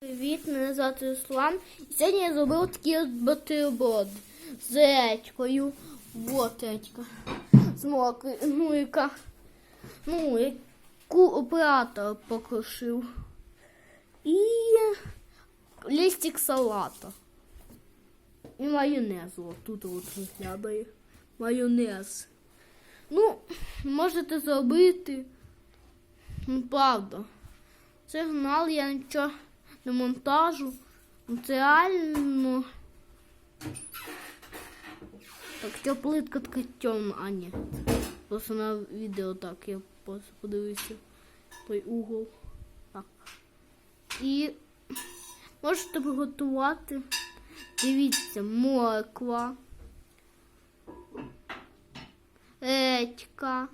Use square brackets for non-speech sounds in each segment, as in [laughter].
Привіт, мене звати Руслан. Сьогодні я зробив такий бутерброд з редькою. Вот редька. З мокрою. Ну, яка. Ну, яку оператор покрошив. І листик салата. І майонез. От тут от виглядає. Майонез. Ну, можете зробити. Ну, правда. Сигнал я нічого не монтажу. Це реально. Так, ця плитка така темна, а ні. Просто на відео так, я просто подивився той угол. Так. І можете приготувати. Дивіться, морква. Редька.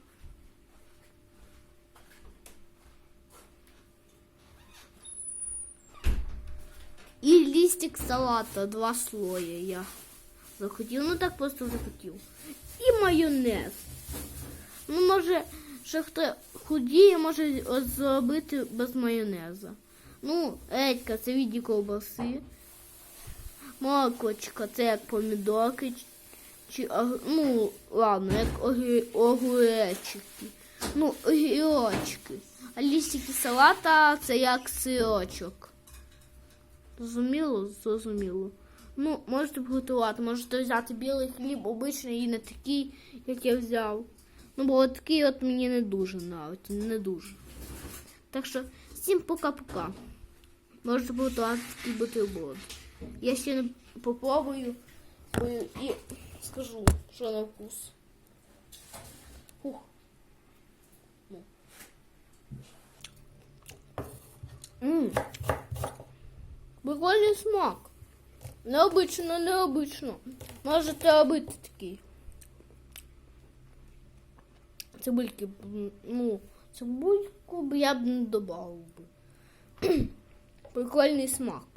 І листик салата, два слоя я захотів. Ну так просто захотів. І майонез. Ну, може, ще хто худіє, може зробити без майонеза. Ну, редька це віді ковбаси. Морквочка це як помідорки. чи- ну, ладно, як огуречки. Ну, огірочки. А листики салата це як сирочок. Зрозуміло? Зрозуміло. Ну, можете приготувати, можете взяти білий хліб обичний і не такий, як я взяв. Ну, бо такий от мені не дуже нравиться, не дуже. Так що, всім пока-пока. Можете приготувати такий бутерброд. Я ще не попробую е, і скажу, що на вкус. Фух. Ну. Ммм. Прикольний смак. Необично, необично. Можете робити такий. Цибульки, ну, цибульку б я б не додав би. [clears throat] Прикольний смак.